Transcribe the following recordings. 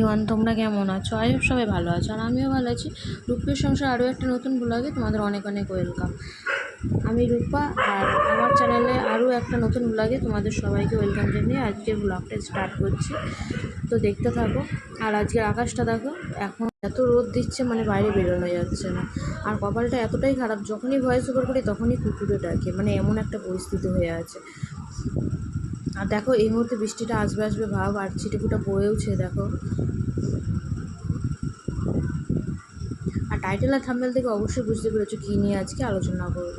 ইমান তোমরা কেমন আছো? আই হোপ সবাই ভালো আছো আর আমিও ভালো আছি। রূপের সংসার আরও একটা নতুন ব্লগে তোমাদের অনেক অনেক ওয়েলকাম। আমি রূপা আর আমার চ্যানেলে আরও একটা নতুন ব্লগে তোমাদের সবাইকে ওয়েলকাম জানিয়ে আজকের ব্লগটা স্টার্ট করছি। তো দেখতে থাকো। আর আজকের আকাশটা দেখো, এখন এত রোদ দিচ্ছে মানে বাইরে বেরোনো যাচ্ছে না। আর কপালটা এতটাই খারাপ, যখনই ভয়েস ওভার করি তখনই কুকুরে ডাকে মানে এমন একটা পরিস্থিতি হয়ে আছে। আর দেখো, এই মুহূর্তে বৃষ্টিটা আসবে আসবে ভাব, আর ছিটেফুটা পড়েওছে দেখো। আর টাইটেল আর থাম্বেল থেকে অবশ্যই বুঝতে পেরেছ কী নিয়ে আজকে আলোচনা করব।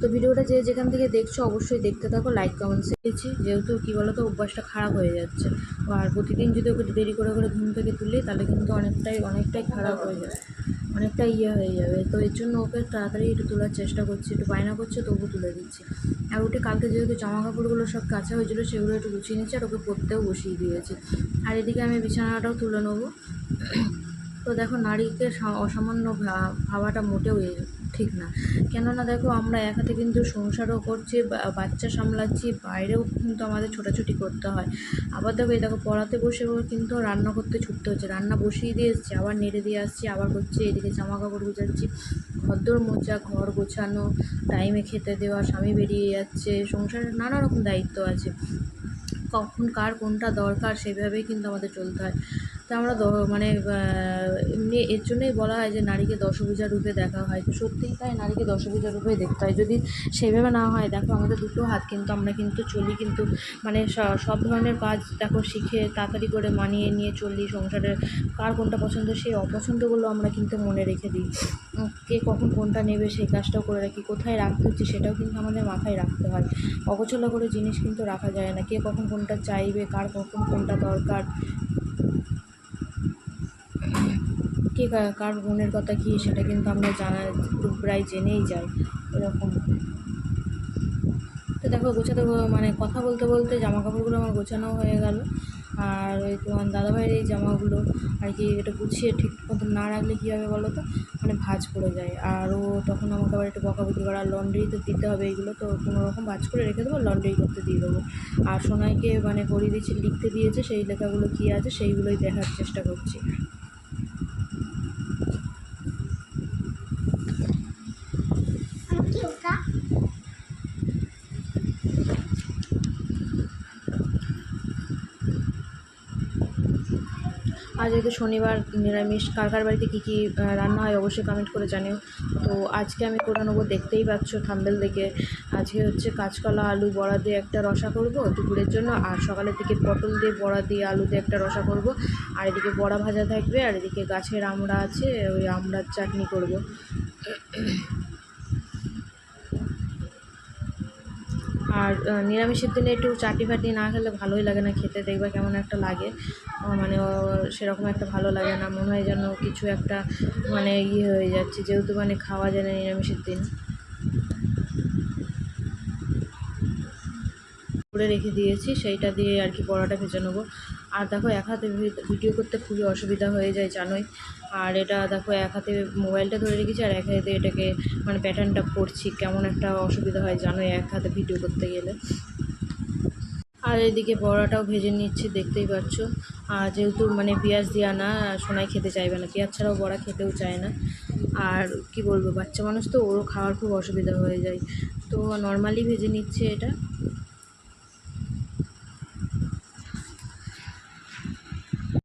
তো ভিডিওটা যে যেখান থেকে দেখছ, অবশ্যই দেখতে থাকো লাইক কমেন্ট দিয়েছি যেহেতু কী বলো তো অভ্যাসটা খারাপ হয়ে যাচ্ছে। আর প্রতিদিন যদি ওকে দেরি করে করে ঘুম থেকে তুলি, তাহলে কিন্তু অনেকটাই অনেকটাই খারাপ হয়ে যাবে। অনেকটা ইয়ে হয়ে যাবে। তো এর জন্য ওকে তাড়াতাড়ি একটু তোলার চেষ্টা করছি, একটু বায়না করছে তবু তুলে দিচ্ছি। আর ওটি কালকে যেহেতু জামা কাপড়গুলো সব কাঁচা হয়েছিলো, সেগুলো একটু গুছিয়ে নিচ্ছি আর ওকে পরতেও বসিয়ে দিয়েছি। আর এদিকে আমি বিছানাটাও তুলে নেব। তো দেখো নারীকে অসামান্য ভাবাটা মোটেও ঠিক না। কেননা দেখো আমরা এক হাতে কিন্তু সংসারও করছি বাচ্চা সামলাচ্ছি, বাইরেও কিন্তু আমাদের ছোটাছুটি করতে হয়। আবার দেখো এই দেখো পড়াতে বসেও কিন্তু রান্না করতে ছুটতে হচ্ছে। রান্না বসিয়ে দিয়ে এসছি, আবার নেড়ে দিয়ে আসছি, আবার করছি, এদিকে জামা কাপড় গুছাচ্ছি। ঘরদোর মোচা ঘর গোছানো, টাইমে খেতে দেওয়া, স্বামী বেরিয়ে যাচ্ছে, সংসারের নানা রকম দায়িত্ব আছে। কখন কার কোনটা দরকার সেভাবেই কিন্তু আমাদের চলতে হয়। তো আমরা মানে এমনি এর জন্যই বলা হয় যে নারীকে দশভূজা রূপে দেখা হয়। তো সত্যিই তাই, নারীকে দশভূজা রূপে দেখতে হয়। যদি সেভাবে না হয়, দেখো আমাদের দুটো হাত কিন্তু আমরা কিন্তু চলি কিন্তু মানে সব ধরনের কাজ দেখো শিখে তাড়াতাড়ি করে মানিয়ে নিয়ে চলি সংসারের। কার কোনটা পছন্দ সেই অপছন্দগুলো আমরা কিন্তু মনে রেখে দিই। কে কখন কোনটা নেবে সেই কাজটাও করে রাখি। কোথায় রাখতে হচ্ছে সেটাও কিন্তু আমাদের মাথায় রাখতে হয়। অগোছালো করে জিনিস কিন্তু রাখা যায় না। কে কখন কোনটা চাইবে, কার কখন কোনটা দরকার। কে কার গুণের কথা কী, সেটা কিন্তু আমরা জানা প্রায় জেনেই যাই, এরকম। তো দেখো, গোছাতে মানে কথা বলতে বলতে জামা কাপড়গুলো আমার গোছানো হয়ে গেল। আর ওই তোমার দাদাভাইয়ের এই জামাগুলো আর কি, এটা গুছিয়ে ঠিক মতো না রাখলে কী হবে বলো তো? মানে ভাজ পড়ে যায়। আর ও তখন আমাকে আবার একটু বকাবকি করে আর লন্ড্রি তো দিতে হবে এইগুলো তো কোনো রকম ভাজ করে রেখে দেবো, লন্ড্রি করতে দিয়ে দেবো। আর সোনাইকে মানে পড়িয়ে দিয়েছি, লিখতে দিয়েছে, সেই লেখাগুলো কী আছে, সেইগুলোই দেখার চেষ্টা করছি। আজ যেহেতু শনিবার নিরামিষ, কার কার বাড়িতে কী কী রান্না হয় অবশ্যই কমেন্ট করে জানিও। তো আজকে আমি করে নেব, দেখতেই পাচ্ছ থাম্বেল দেখে। আজকে হচ্ছে কাঁচকলা, আলু, বড়া দিয়ে একটা রসা করব দুপুরের জন্য, আর সকালের দিকে পটল দিয়ে, বড়া দিয়ে, আলু দিয়ে একটা রসা করব। আর এদিকে বড়া ভাজা থাকবে, আর এদিকে গাছের আমড়া আছে, ওই আমড়ার চাটনি করব। আর নিরামিষের দিনে একটু চাটি ফাটি না খেলে ভালোই লাগে না খেতে, দেখবা কেমন একটা লাগে। মানে সেরকম একটা ভালো লাগে না, মনে হয় যেন কিছু একটা মানে ইয়ে হয়ে যাচ্ছে, যেহেতু মানে খাওয়া যায় না নিরামিষের দিন। করে রেখে দিয়েছি, সেইটা দিয়ে আর কি পরোটা ভেজে নেব। আর দেখো এক হাতে ভিডিও করতে খুবই অসুবিধা হয়ে যায়, জানোই। আর এটা দেখো এক হাতে মোবাইলটা ধরে রেখেছি আর এক হাতে এটাকে মানে প্যাটার্নটা পড়ছি কেমন একটা অসুবিধা হয় জানোই এক হাতে ভিডিও করতে গেলে। আর এদিকে বড়াটাও ভেজে নিচ্ছি, দেখতেই পাচ্ছ। আর যেহেতু মানে পেঁয়াজ দেওয়া না, সোনাই খেতে চাইবে না, পেঁয়াজ ছাড়াও বড়া খেতেও চায় না। আর কি বলব, বাচ্চা মানুষ তো ওরও খাওয়ার খুব অসুবিধা হয়ে যায়। তো নর্মালি ভেজে নিচ্ছে এটা।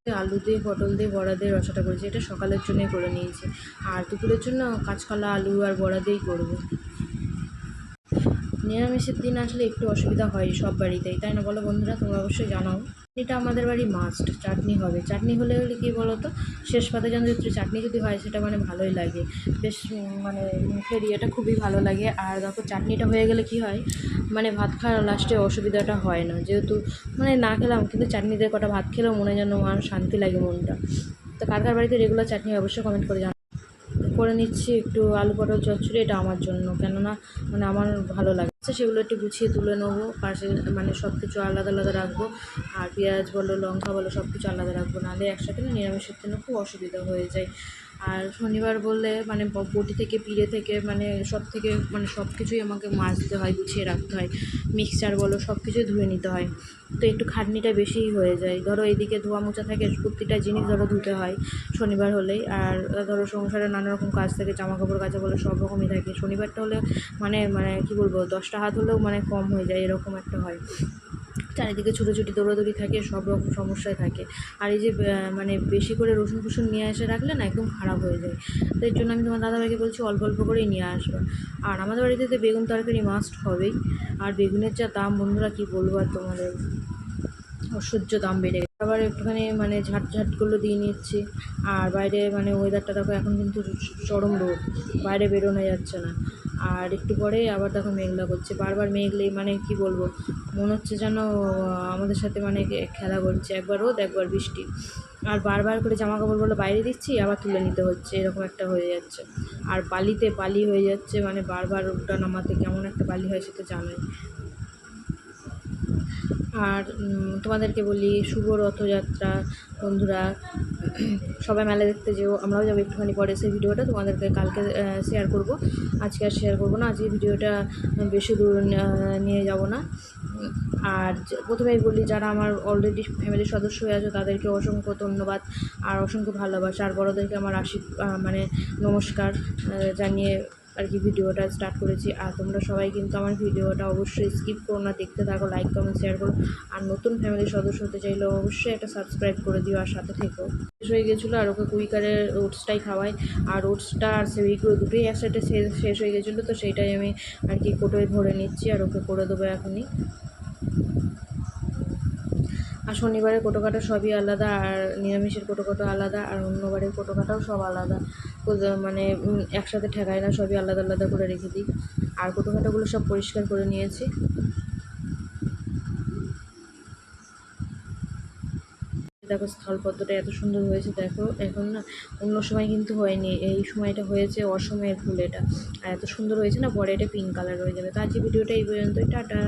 আলু দিয়ে, পটল দিয়ে, বড়া দিয়ে রসাটা করেছি। এটা সকালের জন্যই করে নিয়েছি। আর দুপুরের জন্য কাঁচকলা, আলু আর বড়া দিয়েই করব। নিরামিষের দিন আসলে একটু অসুবিধা হয় সব বাড়িতেই। তাই না বলো বন্ধুরা? তোমরা অবশ্যই জানাও। এটা আমাদের বাড়ি মাস্ট চাটনি হবে। চাটনি হলে হলে কী বলো তো শেষ পাতে যেন একটু চাটনি যদি হয়, সেটা মানে ভালোই লাগে। বেশ মানে মুখের ইয়েটা খুবই ভালো লাগে। আর দেখো, চাটনিটা হয়ে গেলে কি হয়? মানে ভাত খাওয়ার লাস্টে অসুবিধাটা হয় না। যেহেতু মানে না খেলাম, কিন্তু চাটনি দিয়ে কটা ভাত খেলেও মনে যেন আমার শান্তি লাগে মনটা। তো কার কার বাড়িতে রেগুলার চাটনি অবশ্যই কমেন্ট করে জানাও। করে নিচ্ছি একটু আলু পটল চচ্চড়ি, এটা আমার জন্য। কেননা মানে আমার ভালো লাগে। আচ্ছা সেগুলো একটু গুছিয়ে তুলে নেব, পাশে মানে সব কিছু আলাদা আলাদা রাখব। আর পেঁয়াজ বলো, লঙ্কা বলো সব কিছু আলাদা রাখব। নাহলে একসাথে না নিরামিষের জন্য খুব অসুবিধা হয়ে যায়। আর শনিবার বললে মানে বটি থেকে, পিড়ে থেকে মানে সব থেকে মানে সব কিছুই আমাকে মাজতে হয়, গুছিয়ে রাখতে হয়। মিক্সচার বলো, সব কিছুই ধুয়ে নিতে হয়। তো একটু খাটনিটা বেশিই হয়ে যায়। ধরো এইদিকে ধোয়া মোছা থাকে, প্রতিটা জিনিস ধরো ধুতে হয় শনিবার হলেই। আর ধরো সংসারে নানা রকম কাজ থাকে জামা কাপড় কাচা বলে সব রকমই থাকে। শনিবারটা হলে মানে মানে কি বলব, দশটা হাত হলেও মানে কম হয়ে যায়, এরকম একটা হয়। চারিদিকে ছুটোছুটি, দৌড়াদৌড়ি থাকে, সব রকম সমস্যায় থাকে। আর এই যে মানে বেশি করে রসুন ফসুন নিয়ে এসে রাখলে না একদম খারাপ হয়ে যায়। তো এর জন্য আমি তোমার দাদাভাইকে বলছি অল্প অল্প করেই নিয়ে আসবে। আর আমাদের বাড়িতে তো বেগুন তরকারি মাস্ট হবেই। আর বেগুনের যা দাম, বন্ধুরা কি বলব আর তোমাদের? অসহ্য দাম বেড়ে গেছে। আবার একটুখানি মানে ঝাট ঝাটগুলো দিয়ে নিচ্ছি। আর বাইরে মানে ওয়েদারটা দেখো, এখন কিন্তু চরম রোদ। বাইরে বেরোনো যাচ্ছে না। আর একটু পরে আবার দেখো মেঘলা করছে। বারবার মেঘলেই মানে কি বলব? মনে হচ্ছে যেন আমাদের সাথে মানে খেলা করছে। একবার রোদ, একবার বৃষ্টি। আর বারবার করে জামা কাপড়গুলো বাইরে দিচ্ছি, আবার তুলে নিতে হচ্ছে। এরকম একটা হয়ে যাচ্ছে। আর বালিতে বালি হয়ে যাচ্ছে মানে বারবার ওটা নামাতে কেমন একটা বালি হয় সেটা জানোই। আর তোমাদেরকে বলি, শুভ রথযাত্রা। বন্ধুরা সবাই মেলা দেখতে যেও, আমরাও যাব একটুখানি পরে সেই ভিডিওটা তোমাদেরকে কালকে শেয়ার করব। আজকে আর শেয়ার করব না, আজকে ভিডিওটা বেশি দূর নিয়ে যাব না। আর প্রথমেই বলি, যারা আমার অলরেডি ফ্যামিলির সদস্য হয়ে আছো, তাদেরকে অসংখ্য ধন্যবাদ আর অসংখ্য ভালোবাসা। আর বড়োদেরকে আমার আশি মানে নমস্কার জানিয়ে আর কি ভিডিওটা স্টার্ট করেছি। আর তোমরা সবাই কিন্তু আমার ভিডিওটা অবশ্যই স্কিপ করো না, দেখতে থাকো লাইক কমেন্ট শেয়ার করো। আর নতুন ফ্যামিলির সদস্য হতে চাইলে অবশ্যই একটা সাবস্ক্রাইব করে দিও আর সাথে থেকো। শেষ হয়ে গেছিল আর ওকে কুইকারের ওটসটাই খাওয়াই। আর ওটসটা আর সেগুলো দুটোই একসাথে শেষ শেষ হয়ে গেছিল, তো সেইটাই আমি আর কি কোটোয় ভরে নিচ্ছি আর ওকে করে দেবো এখনই। আর শনিবারের কোটোকাটা সবই আলাদা, আর নিরামিষের কোটোকাটা আলাদা, আর অন্যবারের কোটোকাটাও সব আলাদা। মানে একসাথে ঠেকায় না, সবই আলাদা আলাদা করে রেখে দিই। আর কোটোকাটাগুলো সব পরিষ্কার করে নিয়েছি। দেখো স্থলপদ্মটা এত সুন্দর হয়েছে, দেখো। এখন না, অন্য সময় কিন্তু হয়নি। এই সময়টা হয়েছে অসময়ের ফুল এটা। আর এত সুন্দর হয়েছে না, পরে এটা পিঙ্ক কালার হয়ে যাবে। তো আজকে ভিডিওটা এই পর্যন্তই, টাটা।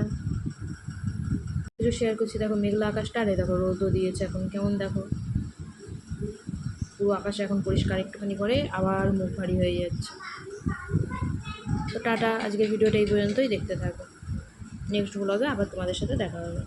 কিছু শেয়ার করছি, দেখো মেঘলা আকাশটা, আরে দেখো রোদও দিয়েছে, এখন কেমন দেখো? পুরো আকাশ এখন পরিষ্কার একটুখানি করে, আবার মুখ ভারী হয়ে যাচ্ছে। তো টাটা, আজকের ভিডিওটা এই পর্যন্তই, দেখতে থাকো। নেক্সট ব্লগে আবার তোমাদের সাথে দেখা হবে।